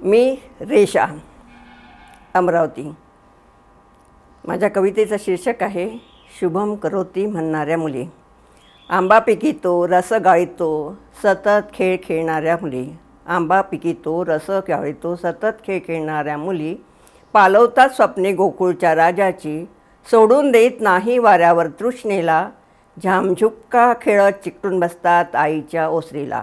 मी रेषा अमरावती. माझ्या कवितेचं शीर्षक आहे शुभम करोती म्हणणाऱ्या मुली. आंबा पिकितो रस गाळीतो सतत खेळ खेळणाऱ्या मुली. आंबा पिकितो रस गाळीतो सतत खेळ खेळणाऱ्या मुली. पालवतात स्वप्ने गोकुळच्या राजाची. सोडून देत नाही वाऱ्यावर तृष्णेला. झामझुक्का खेळत चिकटून बसतात आईच्या ओसरीला.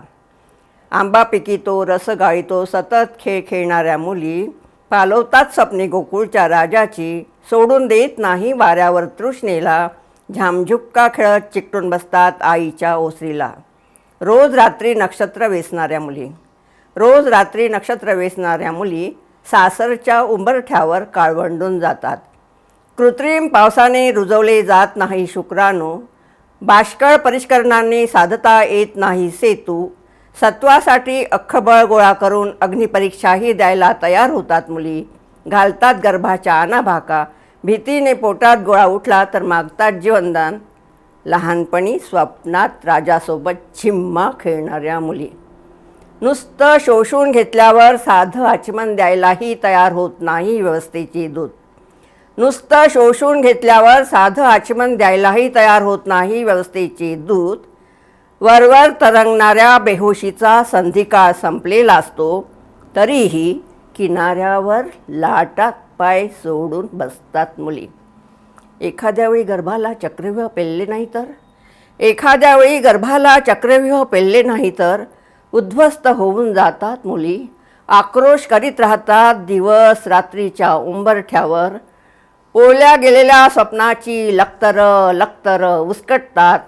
आंबा पिकितो रस गाळीतो सतत खेळ खेळणाऱ्या मुली पालवतात स्वप्ने गोकुळच्या राजाची सोडून देत नाही वाऱ्यावर तृष्णेला. झामझुक्का खेळत चिकटून बसतात आईच्या ओसरीला. रोज रात्री नक्षत्र वेचणाऱ्या मुली. रोज रात्री नक्षत्र वेचणाऱ्या मुली सासरच्या उंबरठ्यावर काळवंडून जातात. कृत्रिम पावसाने रुजवले जात नाही शुक्राणू. बाष्कळ परिष्करणाने साधता येत नाही सेतू. सत्वासाठी अख्खबळ गोळा करून अग्निपरीक्षाही द्यायला तयार होतात मुली. घालतात गर्भाच्या आनाभाका भीतीने पोटात गोळा उठला तर मागतात जीवनदान. लहानपणी स्वप्नात राजासोबत झिम्मा खेळणाऱ्या मुली. नुसतं शोषून घेतल्यावर साधं आचमन द्यायलाही तयार होत नाही व्यवस्थेची दूत. नुसतं शोषून घेतल्यावर साधं आचमन द्यायलाही तयार होत नाही व्यवस्थेची दूत. वरवर तरंगणाऱ्या बेहोशीचा संधिकाळ संपलेला असतो तरीही किनाऱ्यावर लाटात पाय सोडून बसतात मुली. एखाद्या वेळी गर्भाला चक्रव्यूह पेलले नाही तर? एखाद्या वेळी गर्भाला चक्रव्यूह पेलले नाही तर? उद्ध्वस्त होऊन जातात मुली. आक्रोश करीत राहतात दिवस रात्रीच्या उंबरठ्यावर. ओल्या गेलेल्या स्वप्नाची लक्तरं लक्तरं उस्कटतात.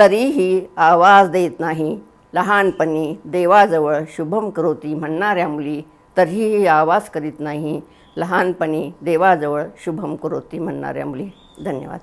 तरीही आवाज देत नाही. लहानपणी देवाजवळ शुभम करोती म्हणणाऱ्या मुली तरीही आवाज करीत नाही. लहानपणी देवाजवळ शुभम करोती म्हणणाऱ्या मुली. धन्यवाद.